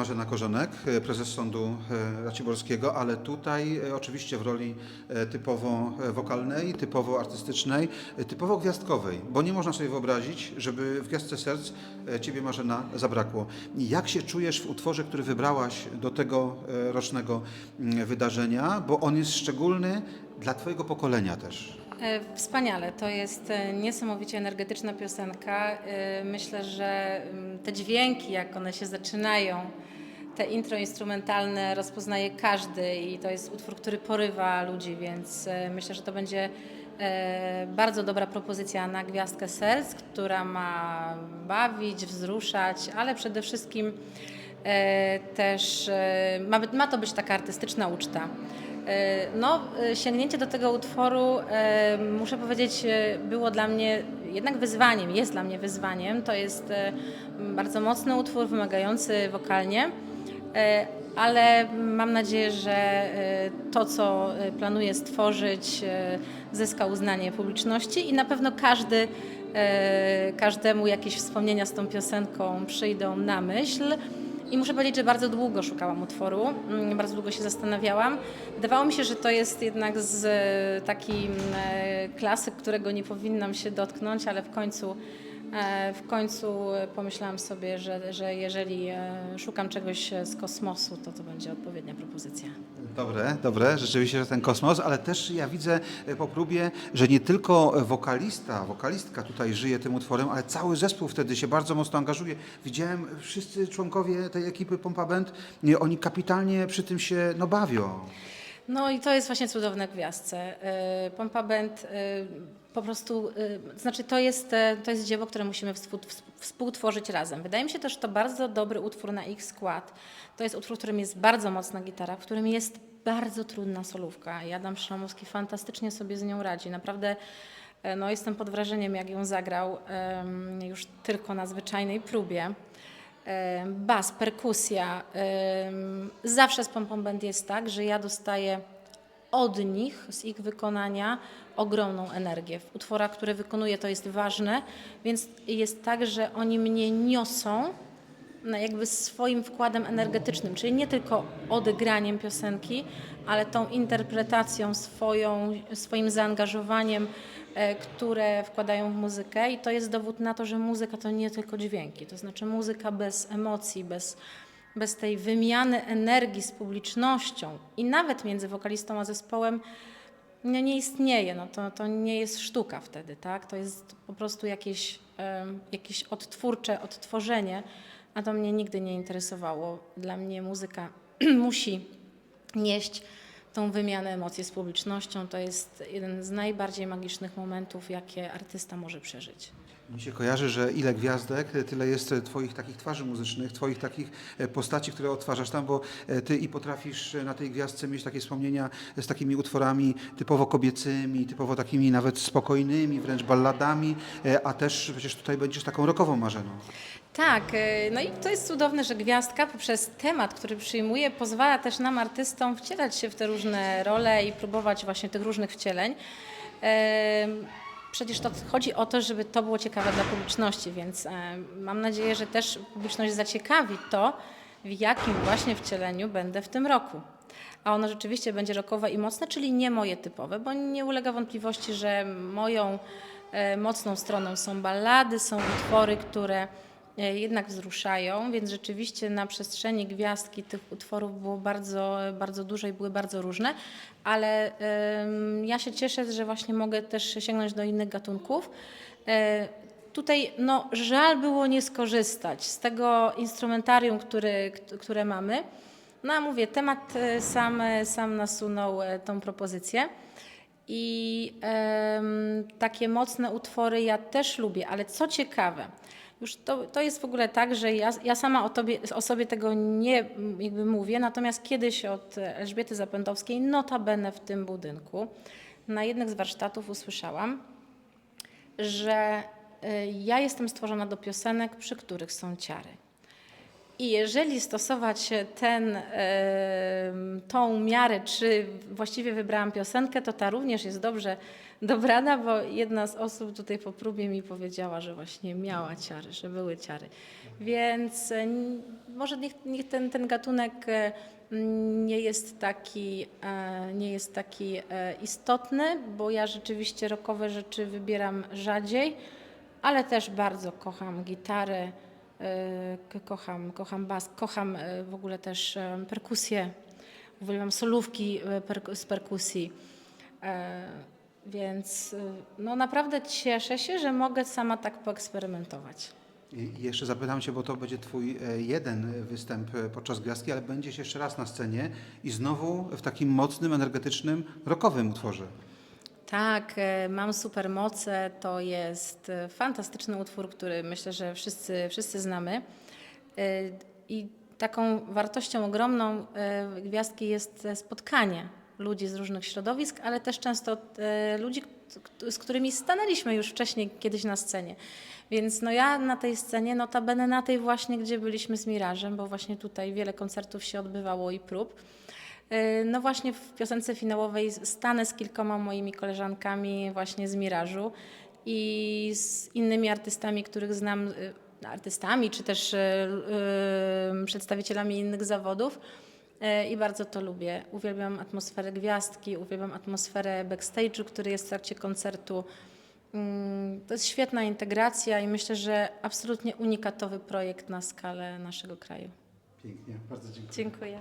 Marzena Korzonek, e, prezes Sądu e, Raciborskiego, ale tutaj e, oczywiście w roli typowo wokalnej, typowo artystycznej, typowo gwiazdkowej, bo nie można sobie wyobrazić, żeby w Gwiazdce Serc Ciebie Marzena zabrakło. Jak się czujesz w utworze, który wybrałaś do tego rocznego mm, wydarzenia, bo on jest szczególny dla Twojego pokolenia też. Wspaniale, to jest niesamowicie energetyczna piosenka. Myślę, że mm, te dźwięki, jak one się zaczynają, te intro instrumentalne rozpoznaje każdy i to jest utwór, który porywa ludzi, więc e, myślę, że to będzie e, bardzo dobra propozycja na Gwiazdkę Serc, która ma bawić, wzruszać, ale przede wszystkim e, też ma, ma to być taka artystyczna uczta. No, sięgnięcie do tego utworu, muszę powiedzieć, było dla mnie jednak wyzwaniem, jest dla mnie wyzwaniem. To jest bardzo mocny utwór, wymagający wokalnie, ale mam nadzieję, że e, to, co e, planuję stworzyć, e, zyska uznanie publiczności i na pewno każdy, e, każdemu jakieś wspomnienia z tą piosenką przyjdą na myśl. I muszę powiedzieć, że bardzo długo szukałam utworu, mm, bardzo długo się zastanawiałam. Wydawało mi się, że to jest jednak z e, taki mm, e, klasyk, którego nie powinnam się dotknąć, ale w końcu, e, w końcu e, pomyślałam sobie, że, że jeżeli e, szukam czegoś z kosmosu, to to będzie odpowiednia propozycja. Dobre, dobre, rzeczywiście, że ten kosmos, ale też ja widzę e, po próbie, że nie tylko wokalista, wokalistka tutaj żyje tym utworem, ale cały zespół wtedy się bardzo mocno angażuje. Widziałem, wszyscy członkowie tej ekipy Pompa Band, oni kapitalnie przy tym się no, bawią. No i to jest właśnie cudowne gwiazdce. Y, Pompa Band y, po prostu, to znaczy to jest, e, to jest dzieło, które musimy współ- współ- współtworzyć razem. Wydaje mi się też, że to bardzo dobry utwór na ich skład. To jest utwór, w którym jest bardzo mocna gitara, w którym jest bardzo trudna solówka. I Adam Szramowski fantastycznie sobie z nią radzi. Naprawdę e, no, jestem pod wrażeniem, jak ją zagrał już tylko na zwyczajnej próbie. Bas, perkusja. Zawsze z Pompą Band jest tak, że ja dostaję od nich, z ich wykonania, ogromną energię. W utworach, które wykonuję, to jest ważne, więc jest tak, że oni mnie niosą jakby swoim wkładem energetycznym, czyli nie tylko odegraniem piosenki, ale tą interpretacją swoją, swoim zaangażowaniem, e, które wkładają w muzykę. I to jest dowód na to, że muzyka to nie tylko dźwięki, to znaczy muzyka bez emocji, bez, bez tej wymiany energii z publicznością i nawet między wokalistą a zespołem no nie istnieje, no to, to nie jest sztuka wtedy, tak? To jest po prostu jakieś, jakieś odtwórcze odtworzenie, a to mnie nigdy nie interesowało. Dla mnie muzyka musi nieść tą wymianę emocji z publicznością. To jest jeden z najbardziej magicznych momentów, jakie artysta może przeżyć. Mi się kojarzy, że ile gwiazdek, tyle jest Twoich takich twarzy muzycznych, Twoich takich e, postaci, które odtwarzasz tam, bo e, Ty i potrafisz e, na tej gwiazdce mieć takie wspomnienia z takimi utworami typowo kobiecymi, typowo takimi nawet spokojnymi, wręcz balladami, a też przecież tutaj będziesz taką rokową marzeną. Tak, y, no i to jest cudowne, że gwiazdka poprzez temat, który przyjmuje, pozwala też nam, artystom, wcielać się w te różne role i próbować właśnie tych różnych wcieleń. Przecież to chodzi o to, żeby to było ciekawe dla publiczności, więc em, mam nadzieję, że też publiczność zaciekawi to, w jakim właśnie wcieleniu będę w tym roku. A ono rzeczywiście będzie rokowe i mocne, czyli nie moje typowe, bo nie ulega wątpliwości, że moją e, mocną stroną są ballady, są utwory, które e, jednak wzruszają, więc rzeczywiście na przestrzeni gwiazdki tych utworów było bardzo, bardzo dużo i były bardzo różne, ale ja się cieszę, że właśnie mogę też sięgnąć do innych gatunków. E, Tutaj no, żal było nie skorzystać z tego instrumentarium, który, które mamy. No a mówię, temat e, sam, sam nasunął e, tą propozycję. I takie mocne utwory ja też lubię, ale co ciekawe, już to, to jest w ogóle tak, że ja, ja sama o, tobie, o sobie tego nie jakby mówię, natomiast kiedyś od Elżbiety Zapędowskiej, notabene w tym budynku, na jednych z warsztatów usłyszałam, że y, ja jestem stworzona do piosenek, przy których są ciary. I jeżeli stosować ten, tą miarę, czy właściwie wybrałam piosenkę, to ta również jest dobrze dobrana, bo jedna z osób tutaj po próbie mi powiedziała, że właśnie miała ciary, że były ciary. Więc może niech, niech ten, ten gatunek e, nie jest taki, e, nie jest taki e, istotny, bo ja rzeczywiście rockowe rzeczy wybieram rzadziej, ale też bardzo kocham gitarę, kocham, kocham bas, kocham e, w ogóle też e, perkusję, uwielbiam solówki e, z perkusji. Więc no naprawdę cieszę się, że mogę sama tak poeksperymentować. I jeszcze zapytam Cię, bo to będzie Twój jeden występ podczas gwiazdki, ale będziesz jeszcze raz na scenie i znowu w takim mocnym, energetycznym, rockowym utworze. Tak, e, mam supermoce. To jest e, fantastyczny utwór, który myślę, że wszyscy, wszyscy znamy. E, I taką wartością ogromną gwiazdki jest spotkanie ludzi z różnych środowisk, ale też często ludzi, z którymi stanęliśmy już wcześniej kiedyś na scenie. Więc no ja na tej scenie, notabene na tej właśnie, gdzie byliśmy z Mirażem, bo właśnie tutaj wiele koncertów się odbywało i prób. E, No właśnie w piosence finałowej stanę z kilkoma moimi koleżankami właśnie z Mirażu i z innymi artystami, których znam, e, artystami czy też e, przedstawicielami innych zawodów. I bardzo to lubię. Uwielbiam atmosferę gwiazdki, uwielbiam atmosferę backstage'u, który jest w trakcie koncertu. Mm, To jest świetna integracja i myślę, że absolutnie unikatowy projekt na skalę naszego kraju. Pięknie, bardzo dziękuję. Dziękuję.